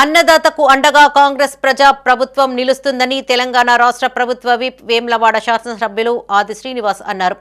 అన్నదాతకు అండగా కాంగ్రెస్ ప్రజా ప్రభుత్వం నిలుస్తుందని తెలంగాణ రాష్ట్ర ప్రభుత్వ విప్ వేమ్లవాడ శాసనసభ్యులు ఆది శ్రీనివాస్ అన్నారు.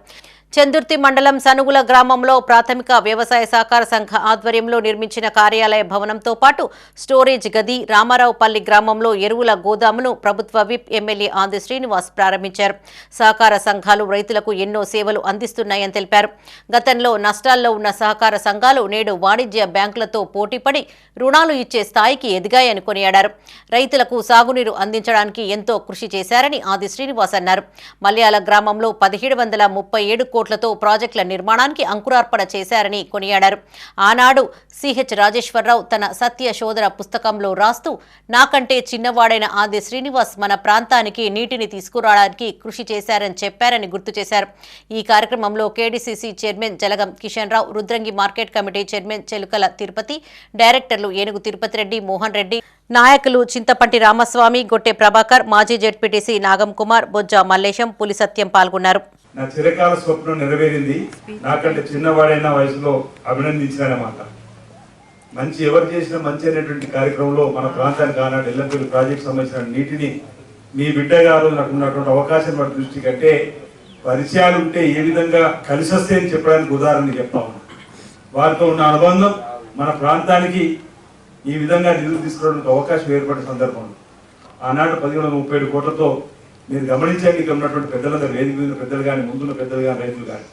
చందుర్తి మండలం సనుగుల గ్రామంలో ప్రాథమిక వ్యవసాయ సహకార సంఘ ఆధ్వర్యంలో నిర్మించిన కార్యాలయ భవనంతో పాటు స్టోరేజ్ గది రామారావుపల్లి గ్రామంలో ఎరువుల గోదామును ప్రభుత్వ విప్ ఎమ్మెల్యే ఆది శ్రీనివాస్ ప్రారంభించారు. సహకార సంఘాలు రైతులకు ఎన్నో సేవలు అందిస్తున్నాయని తెలిపారు. గతంలో నష్టాల్లో ఉన్న సహకార సంఘాలు నేడు వాణిజ్య బ్యాంకులతో పోటీపడి రుణాలు ఇచ్చే స్థాయికి ఎదిగాయని కొనియాడారు. రైతులకు సాగునీరు అందించడానికి ఎంతో కృషి చేశారని ఆది శ్రీనివాస్ అన్నారు. మల్యాల గ్రామంలో పదిహేడు వందల ముప్పై ఏడు కోట్లతో ప్రాజెక్టుల నిర్మాణానికి అంకురార్పణ చేశారని కొనియాడారు. ఆనాడు సిహెచ్ రాజేశ్వరరావు తన సత్య శోధన పుస్తకంలో రాస్తూ నాకంటే చిన్నవాడైన ఆది శ్రీనివాస్ మన ప్రాంతానికి నీటిని తీసుకురావడానికి కృషి చేశారని చెప్పారని గుర్తు చేశారు. ఈ కార్యక్రమంలో KDCC chairman Jalagam Kishan Rao Rudrangi market committee chairman Chelukala Tirupati డైరెక్టర్లు ఏనుగు తిరుపతి రెడ్డి మోహన్ రెడ్డి నాయకులు చింతపంటి రామస్వామి గొట్టె ప్రభాకర్ మాజీ జెడ్పీటీసీ నాగం కుమార్ బొజ్జ మల్లేశం పులి సత్యం పాల్గొన్నారు. నా చిరకాల స్వప్నం నెరవేరింది. నాకంటే చిన్నవాడైన వయసులో అభినందించానమాట మంచి ఎవరు చేసిన మంచి అనేటువంటి కార్యక్రమంలో మన ప్రాంతానికి ఆనాడు ఎల్లంపల్లి ప్రాజెక్ట్ సంబంధించిన నీటిని మీ బిడ్డ గారు నాకు ఉన్నటువంటి అవకాశం వారి దృష్టి కంటే పరిచయాలు ఉంటే ఏ విధంగా కలిసి వస్తాయని చెప్పడానికి ఉదాహరణ చెప్పాము వారితో ఉన్న అనుబంధం మన ప్రాంతానికి ఈ విధంగా నిధులు తీసుకోవడానికి అవకాశం ఏర్పడిన సందర్భం ఆనాడు పదిహేను వందల ముప్పై ఏడు కోట్లతో మీరు గమనించండి ఇక్కడ ఉన్నటువంటి పెద్దలందరూ వేదిక మీద పెద్దలు కానీ ముందున్న పెద్దలు కానీ రైతులు కానీ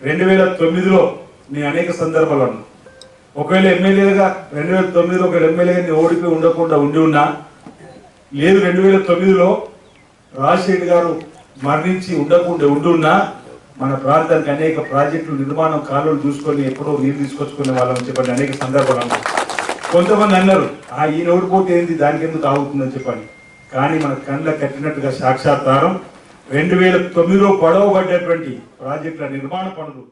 రెండు వేల తొమ్మిదిలో నేను అనేక సందర్భాలు అన్నా. ఒకవేళ ఎమ్మెల్యేగా రెండు వేల తొమ్మిదిలో ఒక ఎమ్మెల్యేగా నేను ఓడిపోయి ఉండకుండా ఉండి ఉన్నా లేదు రెండు వేల తొమ్మిదిలో రాజశేఖర్ గారు మరణించి ఉండకుండా ఉండి ఉన్నా మన ప్రాంతానికి అనేక ప్రాజెక్టులు నిర్మాణం కాలువలు చూసుకొని ఎప్పుడో నీరు తీసుకొచ్చుకునే వాళ్ళని చెప్పండి అనేక సందర్భాలు కొంతమంది అన్నారు ఆ ఈయన ఓడిపోతే ఏంది? దానికి ఎందుకు ఆగుతుందని చెప్పండి. కానీ మన కళ్ళ కట్టినట్టుగా సాక్షాత్కారం రెండు వేల తొమ్మిదిలో పడవబడ్డటువంటి ప్రాజెక్టుల నిర్మాణ పనులు